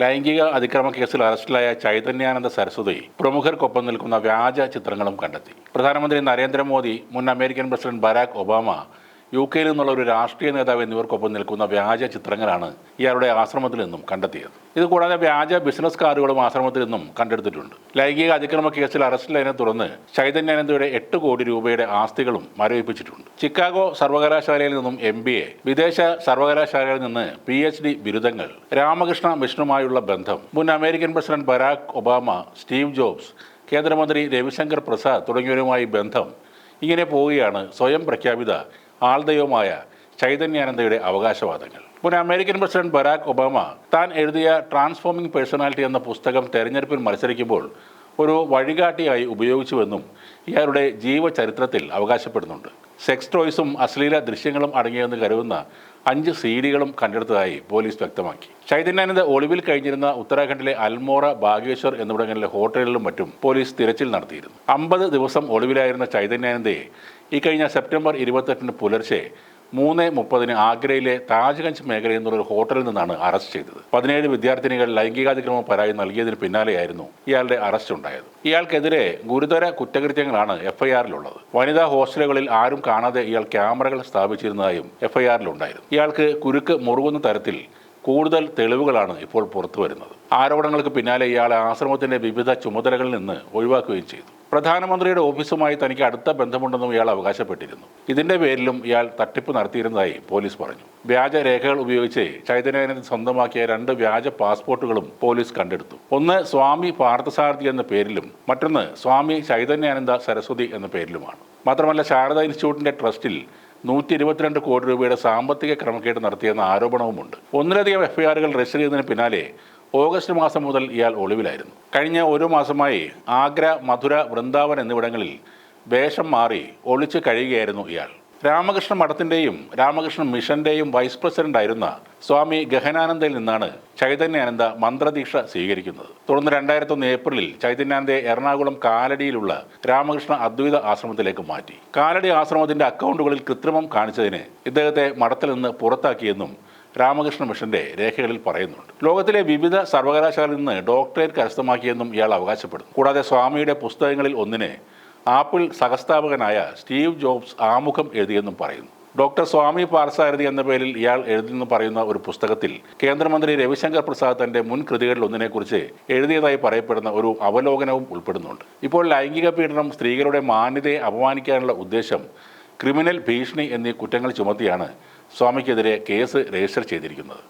ലൈംഗിക അതിക്രമ കേസിൽ അറസ്റ്റിലായ ചൈതന്യാനന്ദ സരസ്വതി പ്രമുഖർക്കൊപ്പം നിൽക്കുന്ന വ്യാജ ചിത്രങ്ങളും കണ്ടെത്തി. പ്രധാനമന്ത്രി നരേന്ദ്രമോദി മുൻ American president Barack Obama U കെയിൽ നിന്നുള്ള ഒരു രാഷ്ട്രീയ നേതാവ് എന്നിവർക്കൊപ്പം നിൽക്കുന്ന വ്യാജ ചിത്രങ്ങളാണ് ഇയാളുടെ ആശ്രമത്തിൽ നിന്നും കണ്ടെത്തിയത്. ഇത് കൂടാതെ വ്യാജ ബിസിനസ് കാർഡുകളും ആശ്രമത്തിൽ നിന്നും കണ്ടെടുത്തിട്ടുണ്ട്. ലൈംഗിക അതിക്രമ കേസിൽ അറസ്റ്റിലായതിനെ തുടർന്ന് ചൈതന്യാനന്ദയുടെ എട്ട് കോടി രൂപയുടെ ആസ്തികളും മരവിപ്പിച്ചിട്ടുണ്ട്. ചിക്കാഗോ സർവകലാശാലയിൽ നിന്നും എം ബി എ വിദേശ സർവകലാശാലയിൽ നിന്ന് പി എച്ച് ഡി ബിരുദങ്ങൾ രാമകൃഷ്ണ മിഷനുമായുള്ള ബന്ധം മുൻ American president Barack Obama Steve Jobs കേന്ദ്രമന്ത്രി രവിശങ്കർ പ്രസാദ് തുടങ്ങിയവരുമായി ബന്ധം ഇങ്ങനെ പോവുകയാണ് സ്വയം പ്രഖ്യാപിത ആൾദൈവമായ ചൈതന്യാനന്ദയുടെ അവകാശവാദങ്ങൾ. മുൻ അമേരിക്കൻ പ്രസിഡന്റ് ബരാക് ഒബാമ താൻ എഴുതിയ ട്രാൻസ്ഫോമിംഗ് പേഴ്സണാലിറ്റി എന്ന പുസ്തകം തെരഞ്ഞെടുപ്പിൽ മത്സരിക്കുമ്പോൾ ഒരു വഴികാട്ടിയായി ഉപയോഗിച്ചുവെന്നും ഇയാളുടെ ജീവചരിത്രത്തിൽ അവകാശപ്പെടുന്നുണ്ട്. സെക്സ് ടോയ്സും അശ്ലീല ദൃശ്യങ്ങളും അടങ്ങിയെന്ന് കരുതുന്ന അഞ്ച് സി കണ്ടെടുത്തതായി പോലീസ് വ്യക്തമാക്കി. ചൈതന്യാനന്ദ ഒളിവിൽ കഴിഞ്ഞിരുന്ന ഉത്തരാഖണ്ഡിലെ അൽമോറ ബാഗേശ്വർ എന്നിവിടങ്ങളിലെ ഹോട്ടലുകളിലും മറ്റും പോലീസ് തിരച്ചിൽ നടത്തിയിരുന്നു. അമ്പത് ദിവസം ഒളിവിലായിരുന്ന ചൈതന്യാനന്ദയെ ഇക്കഴിഞ്ഞ സെപ്റ്റംബർ ഇരുപത്തെട്ടിന് പുലർച്ചെ മൂന്ന് മുപ്പതിന് ആഗ്രയിലെ താജ്ഗഞ്ച് മേഖലയിൽ നിന്നുള്ള ഹോട്ടലിൽ നിന്നാണ് അറസ്റ്റ് ചെയ്തത്. പതിനേഴ് വിദ്യാർത്ഥിനികൾ ലൈംഗികാതിക്രമ പരാതി നൽകിയതിന് പിന്നാലെയായിരുന്നു ഇയാളുടെ അറസ്റ്റ് ഉണ്ടായത്. ഇയാൾക്കെതിരെ ഗുരുതര കുറ്റകൃത്യങ്ങളാണ് എഫ്ഐആറിലുള്ളത്. വനിതാ ഹോസ്റ്റലുകളിൽ ആരും കാണാതെ ഇയാൾ ക്യാമറകൾ സ്ഥാപിച്ചിരുന്നതായും എഫ്ഐആറിലുണ്ടായിരുന്നു. ഇയാൾക്ക് കുരുക്ക് മുറുകുന്ന തരത്തിൽ കൂടുതൽ തെളിവുകളാണ് ഇപ്പോൾ പുറത്തു വരുന്നത് ആരോപണങ്ങൾക്ക് പിന്നാലെ ഇയാളെ ആശ്രമത്തിന്റെ വിവിധ ചുമതലകളിൽ നിന്ന് ഒഴിവാക്കുകയും ചെയ്തു. പ്രധാനമന്ത്രിയുടെ ഓഫീസുമായി തനിക്ക് അടുത്ത ബന്ധമുണ്ടെന്നും ഇയാൾ അവകാശപ്പെട്ടിരുന്നു. ഇതിന്റെ പേരിലും ഇയാൾ തട്ടിപ്പ് നടത്തിയിരുന്നതായി പോലീസ് പറഞ്ഞു. വ്യാജ രേഖകൾ ഉപയോഗിച്ച് ചൈതന്യാനന്ദൻ സ്വന്തമാക്കിയ രണ്ട് വ്യാജ പാസ്പോർട്ടുകളും പോലീസ് കണ്ടെടുത്തു. ഒന്ന് സ്വാമി പാർത്ഥസാരഥി എന്ന പേരിലും മറ്റൊന്ന് സ്വാമി ചൈതന്യാനന്ദ സരസ്വതി എന്ന പേരിലുമാണ്. മാത്രമല്ല ശാരദ ഇൻസ്റ്റിറ്റ്യൂട്ടിന്റെ ട്രസ്റ്റിൽ നൂറ്റി ഇരുപത്തിരണ്ട് കോടി രൂപയുടെ സാമ്പത്തിക ക്രമക്കേട് നടത്തിയെന്ന ആരോപണവുമുണ്ട്. ഒന്നിലധികം എഫ്ഐആറുകൾ രജിസ്റ്റർ ചെയ്തതിന് പിന്നാലെ ഓഗസ്റ്റ് മാസം മുതൽ ഇയാൾ ഒളിവിലായിരുന്നു. കഴിഞ്ഞ ഒരു മാസമായി ആഗ്ര മധുര വൃന്ദാവൻ എന്നിവിടങ്ങളിൽ വേഷം മാറി ഒളിച്ചു കഴിയുകയായിരുന്നു ഇയാൾ. രാമകൃഷ്ണ മഠത്തിന്റെയും രാമകൃഷ്ണ മിഷന്റെയും വൈസ് പ്രസിഡന്റ് ആയിരുന്ന സ്വാമി ഗഹനാനന്ദയിൽ നിന്നാണ് ചൈതന്യാനന്ദ മന്ത്രദീക്ഷ സ്വീകരിക്കുന്നത്. തുടർന്ന് രണ്ടായിരത്തി ഒന്ന് ഏപ്രിലിൽ ചൈതന്യാനന്ദയെ എറണാകുളം കാലടിയിലുള്ള രാമകൃഷ്ണ അദ്വൈത ആശ്രമത്തിലേക്ക് മാറ്റി. കാലടി ആശ്രമത്തിന്റെ അക്കൗണ്ടുകളിൽ കൃത്രിമം കാണിച്ചതിന് ഇദ്ദേഹത്തെ മഠത്തിൽ നിന്ന് പുറത്താക്കിയെന്നും രാമകൃഷ്ണ മിഷന്റെ രേഖകളിൽ പറയുന്നുണ്ട്. ലോകത്തിലെ വിവിധ സർവകലാശാലയിൽ നിന്ന് ഡോക്ടറേറ്റ് കരസ്ഥമാക്കിയെന്നും ഇയാൾ അവകാശപ്പെടുന്നു. കൂടാതെ സ്വാമിയുടെ പുസ്തകങ്ങളിൽ ഒന്നിനെ ആപ്പിൾ സഹസ്ഥാപകനായ സ്റ്റീവ് ജോബ്സ് ആമുഖം എഴുതിയെന്നും പറയുന്നു. ഡോക്ടർ സ്വാമി പാർസാരഥി എന്ന പേരിൽ ഇയാൾ എഴുതിയെന്ന് പറയുന്ന ഒരു പുസ്തകത്തിൽ കേന്ദ്രമന്ത്രി രവിശങ്കർ പ്രസാദ് തന്റെ മുൻ കൃതികളിൽ ഒന്നിനെക്കുറിച്ച് എഴുതിയതായി പറയപ്പെടുന്ന ഒരു അവലോകനവും ഉൾപ്പെടുന്നുണ്ട്. ഇപ്പോൾ ലൈംഗിക പീഡനം സ്ത്രീകളുടെ മാന്യതയെ അപമാനിക്കാനുള്ള ഉദ്ദേശം ക്രിമിനൽ ഭീഷണി എന്നീ കുറ്റങ്ങൾ ചുമത്തിയാണ് സ്വാമിക്കെതിരെ കേസ് രജിസ്റ്റർ ചെയ്തിരിക്കുന്നത്.